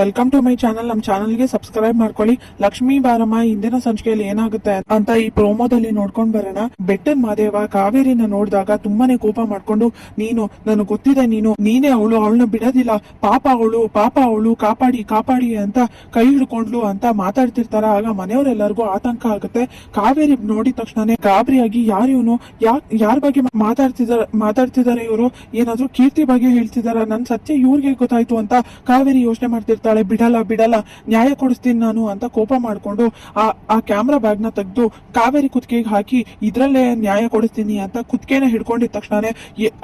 Welcome to my channel ನಮ್ಮ ಚಾನಲ್ಗೆ subscribe ಮಾಡ್ಕೊಳ್ಳಿ. ಲಕ್ಷ್ಮೀ ಬಾರಮ್ಮ, ಇಂದಿನ ಸಂಚಿಕೆಯಲ್ಲಿ ಏನಾಗುತ್ತೆ ಅಂತ ಈ ಪ್ರೋಮೋದಲ್ಲಿ ನೋಡ್ಕೊಂಡ್ ಬರೋಣ. ಬೆಟ್ಟನ್ ಮಾದೇವ ಕಾವೇರಿನ ನೋಡಿದಾಗ ತುಂಬಾನೇ ಕೋಪ ಮಾಡ್ಕೊಂಡು, ನೀನು, ನನಗೆ ಗೊತ್ತಿದೆ ನೀನು, ನೀನೇ ಅವಳು, ಅವಳನ್ನ ಬಿಡೋದಿಲ್ಲ. ಪಾಪ ಅವಳು ಪಾಪ ಅವಳು, ಕಾಪಾಡಿ ಕಾಪಾಡಿ ಅಂತ ಕೈ ಹಿಡ್ಕೊಂಡ್ಲು ಅಂತ ಮಾತಾಡ್ತಿರ್ತಾರ. ಆಗ ಮನೆಯವರೆಲ್ಲರಿಗೂ ಆತಂಕ ಆಗುತ್ತೆ. ಕಾವೇರಿ ನೋಡಿದ ತಕ್ಷಣನೇ ಗಾಬರಿಯಾಗಿ ಯಾರು ಇವನು, ಯಾರ್, ಯಾರ ಬಗ್ಗೆ ಮಾತಾಡ್ತಿದಾರ, ಮಾತಾಡ್ತಿದಾರೆ ಇವರು? ಏನಾದ್ರೂ ಕೀರ್ತಿ ಬಗ್ಗೆ ಹೇಳ್ತಿದಾರ? ನನ್ ಸತ್ಯ ಇವ್ರಿಗೆ ಗೊತ್ತಾಯ್ತು ಅಂತ ಕಾವೇರಿ ಯೋಚನೆ ಮಾಡ್ತಿರ್ತಾಳೆ ಬಿಡಲ್ಲ ಬಿಡಲ್ಲ, ನ್ಯಾಯ ಕೊಡಿಸ್ತೀನಿ ನಾನು ಅಂತ ಕೋಪ ಮಾಡ್ಕೊಂಡು ಆ ಆ ಕ್ಯಾಮ್ರಾ ನ ತೆಗೆದು ಕಾವೇರಿ ಕುತ್ತಿಗೆಗೆ ಹಾಕಿ ಇದ್ರಲ್ಲೇ ನ್ಯಾಯ ಕೊಡಿಸ್ತೀನಿ ಅಂತ ಕುತ್ತಿಗೆನ ಹಿಡ್ಕೊಂಡಿದ ತಕ್ಷಣನೇ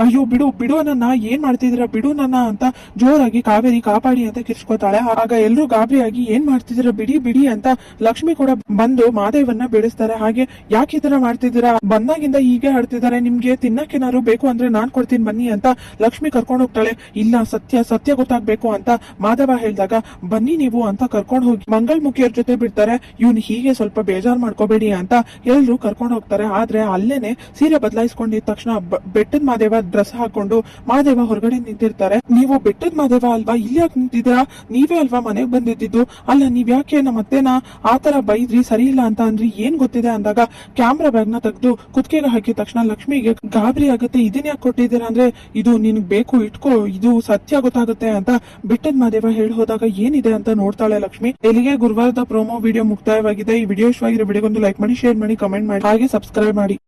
ಅಯ್ಯೋ, ಬಿಡು ಬಿಡು ನನ್ನ ಏನ್ ಮಾಡ್ತಿದ್ದೀರಾ? ಬಿಡು ನನ್ನ ಅಂತ ಜೋರಾಗಿ ಕಾವೇರಿ ಕಾಪಾಡಿ ಅಂತ ಕಿರ್ಚ್ಕೋತಾಳೆ. ಆಗ ಎಲ್ಲರೂ ಗಾಬರಿಯಾಗಿ, ಏನ್ ಮಾಡ್ತಿದ್ದೀರಾ? ಬಿಡಿ ಬಿಡಿ ಅಂತ ಲಕ್ಷ್ಮಿ ಕೂಡ ಬಂದು ಮಾದೇವನ್ನ ಬಿಡಿಸ್ತಾರೆ. ಹಾಗೆ, ಯಾಕೆ ಈ ತರ ಬಂದಾಗಿಂದ ಹೀಗೆ ಆಡ್ತಿದ್ದಾರೆ. ನಿಮ್ಗೆ ತಿನ್ನಕ್ಕೇನಾದ್ರು ಬೇಕು ಅಂದ್ರೆ ನಾನ್ ಕೊಡ್ತೀನಿ ಬನ್ನಿ ಅಂತ ಲಕ್ಷ್ಮಿ ಕರ್ಕೊಂಡು ಹೋಗ್ತಾಳೆ. ಇಲ್ಲ, ಸತ್ಯ ಸತ್ಯ ಗೊತ್ತಾಗ್ಬೇಕು ಅಂತ ಮಾಧವ ಹೇಳಿದಾಗ ಬನ್ನಿ ನೀವು ಅಂತ ಕರ್ಕೊಂಡು ಹೋಗಿ ಮಂಗಳ್ ಮುಖಿಯರ್ ಜೊತೆ ಬಿಡ್ತಾರೆ. ಇವ್ನು ಹೀಗೆ ಸ್ವಲ್ಪ ಬೇಜಾರ್ ಮಾಡ್ಕೋಬೇಡಿ ಅಂತ ಎಲ್ರು ಕರ್ಕೊಂಡು ಹೋಗ್ತಾರೆ. ಆದ್ರೆ ಅಲ್ಲೇನೆ ಸೀರೆ ಬದಲಾಯಿಸ್ಕೊಂಡಿದ ತಕ್ಷಣ ಬೆಟ್ಟದ ಮಾದೇವ ಡ್ರೆಸ್ ಹಾಕೊಂಡು ಮಾದೇವ ಹೊರಗಡೆ ನಿಂತಿರ್ತಾರೆ. ನೀವು ಬೆಟ್ಟದ ಮಾದೇವ ಅಲ್ವಾ? ಇಲ್ಲಿ ಯಾಕೆ ನಿಂತಿದ್ದೀರಾ? ನೀವೇ ಅಲ್ವಾ ಮನೆಗ್ ಬಂದಿದ್ದು? ಅಲ್ಲ ನೀವ್ ಯಾಕೆ ನಮ್ಮ ಅತ್ತೆನ ಆತರ ಬೈದ್ರಿ? ಸರಿ ಇಲ್ಲ ಅಂತ ಅಂದ್ರಿ? ಏನ್ ಗೊತ್ತಿದೆ ಅಂದಾಗ ಕ್ಯಾಮ್ರಾ ಬ್ಯಾಗ್ನ ತೆಗೆದು ಕುತ್ತಿಗೆಗೆ ಹಾಕಿದ ತಕ್ಷಣ ಲಕ್ಷ್ಮಿಗೆ ಗಾಬರಿ ಆಗುತ್ತೆ. ಇದನ್ನ ಯಾಕೆ ಕೊಟ್ಟಿದ್ದೀರಾ ಅಂದ್ರೆ ಇದು ನಿನ್ಗ್ ಬೇಕು, ಇಟ್ಕೋ, ಇದು ಸತ್ಯ ಗೊತ್ತಾಗುತ್ತೆ ಅಂತ ಬೆಟ್ಟದ ಮಾದೇವ ಹೇಳಿ ಏನಿದೆ ಅಂತ ನೋಡ್ತಾಳೆ ಲಕ್ಷ್ಮಿ. ಇಲ್ಲಿಗೆ ಗುರುವಾರದ ಪ್ರೋಮೋ ವಿಡಿಯೋ ಮುಕ್ತಾಯವಾಗಿದೆ. ಈ ವಿಡಿಯೋ ಇಷ್ಟವಾಗಿರೋ ವಿಡಿಯೋಗೊಂದು ಲೈಕ್ ಮಾಡಿ ಶೇರ್ ಮಾಡಿ ಕಮೆಂಟ್ ಮಾಡಿ. ಹಾಗೆ ಸಬ್ಸ್ಕ್ರೈಬ್ ಮಾಡಿ.